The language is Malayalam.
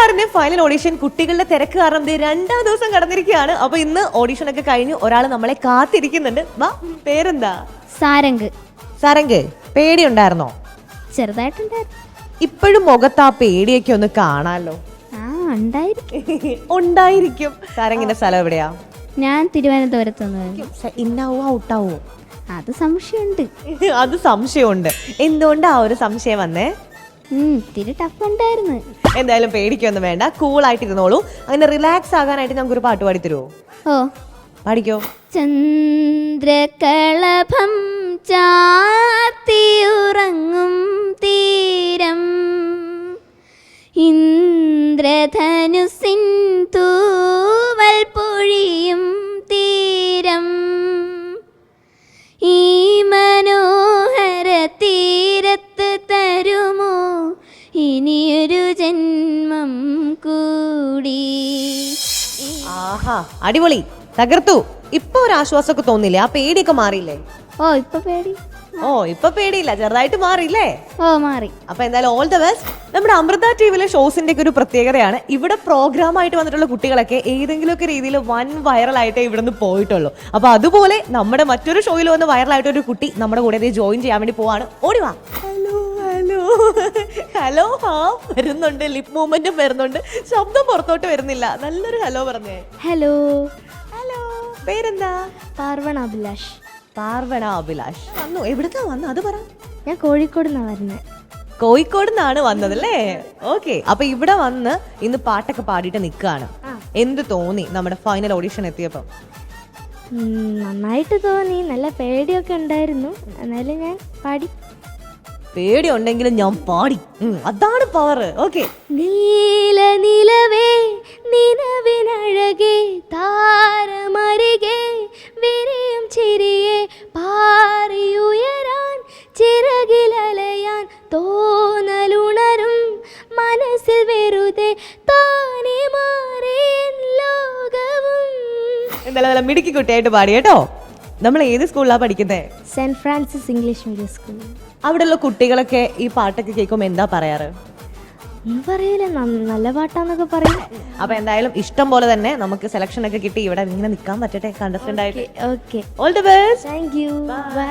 സ്റ്റാറിന്റെ ഫൈനൽ ഓഡിഷൻ കുട്ടികളുടെ തിരക്ക് കാരണം രണ്ടാം ദിവസം കടന്നിരിക്കുകയാണ്. അപ്പൊ ഇന്ന് ഓഡീഷൻ ഒക്കെ കഴിഞ്ഞു ഒരാൾ നമ്മളെ കാത്തിരിക്കുന്നുണ്ട്. വാ പേരെന്താ? സാരംഗ്. സാരംഗ് പേടിയുണ്ടായിരുന്നോ? ചെറുതായിട്ടുണ്ടായിരുന്നു. ഇപ്പോഴും മുഖത്ത് ആ പേടിയൊക്കെ ഒന്ന് കാണാലോ. ആ ഉണ്ടായിരിക്കും. ഉണ്ടായിരിക്കും. സാരംഗിന്റെ സ്ഥലം എവിടെയാ? ഞാൻ തിരുവനന്തപുരത്ത് നിന്ന് ഇന്നാവോ ഔട്ടാവോ? അത് സംശയമുണ്ട്. അത് സംശയമുണ്ട്. എന്തുകൊണ്ടാ ഒരു സംശയം വന്നേ? ഇത്തിരി ടഫ് ഉണ്ടായിരുന്നു. എന്തായാലും പേടിക്കൊന്നും വേണ്ട. കൂൾ ആയിട്ട് ഇരുന്നോളൂ അങ്ങനെ റിലാക്സ് ആകാനായിട്ട് നമുക്കൊരു ഒരു പാട്ട് പാടി തരുമോ ഓ. പാടിക്കോ? ചന്ദ്രകളഭം ചാത്തിയുറങ്ങും തീരം. ഇന്ദ്രധനുസിൻ തൂവൽ ഇനിയൊരു ജന്മം കൂടി. ആഹാ അടിപൊളി. തകർത്തു. ഇപ്പൊ ഒരു ആശ്വാസമൊക്കെ തോന്നില്ലേ? ആ പേടിയൊക്കെ മാറിയില്ലേ? ഓ ഇപ്പൊ പേടി. ഓ ഇപ്പൊ പേടിയില്ല. ചെറുതായിട്ട് മാറിയില്ലേ? ഓ മാറി. അപ്പൊ എന്തായാലും ഓൾ ദ ബെസ്റ്റ് നമ്മുടെ അമൃത ടിവിയിലെ ഷോസിന്റെ ഒക്കെ ഒരു പ്രത്യേകതയാണ്. ഇവിടെ പ്രോഗ്രാം ആയിട്ട് വന്നിട്ടുള്ള കുട്ടികളൊക്കെ ഏതെങ്കിലും ഒക്കെ രീതിയിൽ വൻ വൈറലായിട്ടേ ഇവിടുന്ന് പോയിട്ടുള്ളൂ. അപ്പൊ അതുപോലെ നമ്മുടെ മറ്റൊരു ഷോയിൽ വന്ന് വൈറലായിട്ട് ഒരു കുട്ടി നമ്മുടെ കൂടെ ജോയിൻ ചെയ്യാൻ വേണ്ടി പോവാണ്. ഓടിവാ ഹലോ ഹലോ ഹലോ ഹാ വരുന്നുണ്ട് ലിപ് മൂവ്മെന്റും വരുന്നുണ്ട്. ശബ്ദം പുറത്തോട്ട് വരുന്നില്ല. നല്ലൊരു ഹലോ പറഞ്ഞേ. ഹലോ. ഹലോ പേരെന്താ? പാർവണ അഭിലാഷ്. പാർവണ അഭിലാഷ്. വന്നു എവിടുന്നാ വന്നു? അത് പറ. ഞാൻ കോഴിക്കോട് നിന്നാണ് വരുന്നത് കോഴിക്കോട് നിന്നാണ് വന്നത് അല്ലേ ഓക്കെ അപ്പൊ ഇവിടെ വന്ന് ഇന്ന് പാട്ടൊക്കെ പാടിയിട്ട് നിൽക്കുകയാണ് എന്ത് തോന്നി നമ്മുടെ ഫൈനൽ ഓഡിഷൻ എത്തിയപ്പോ? നന്നായിട്ട് തോന്നി. നല്ല പേടിയൊക്കെ ഉണ്ടായിരുന്നു. എന്നാലും ഞാൻ പാടി. പേടി ഉണ്ടെങ്കിലും ഞാൻ പാടി. അതാണ് പവർ ഓക്കെ നീല നിലവേ നിലവിനഴകേ താരമരികെ വിരിയും ചിരിയെ പാറിയുയരാൻ ചിറകിലലയാൻ തോന്നലുണരും മനസ്സിൽ വെറുതെ താനെ മാറിയൻ ലോകവും. എന്തായാലും മിടുക്കി കുട്ടിയായിട്ട് പാടി കേട്ടോ. നമ്മൾ ഏത് സ്കൂളിലാണ് പഠിക്കുന്നത് Saint Francis English medium school. അവിടെയുള്ള കുട്ടികളൊക്കെ ഈ പാട്ടൊക്കെ കേൾക്കുമ്പോൾ എന്താ പറയാറ്? ഒന്നും പറയില്ല നല്ല പാട്ടാന്നൊക്കെ പറയും. അപ്പൊ എന്തായാലും ഇഷ്ടം പോലെ തന്നെ നമുക്ക് സെലക്ഷൻ ഒക്കെ കിട്ടി. ഇവിടെ ഇങ്ങനെ നിൽക്കാൻ പറ്റട്ടെ കണ്ടസ്റ്റന്റ് ആയിട്ട്. Okay all the best thank you bye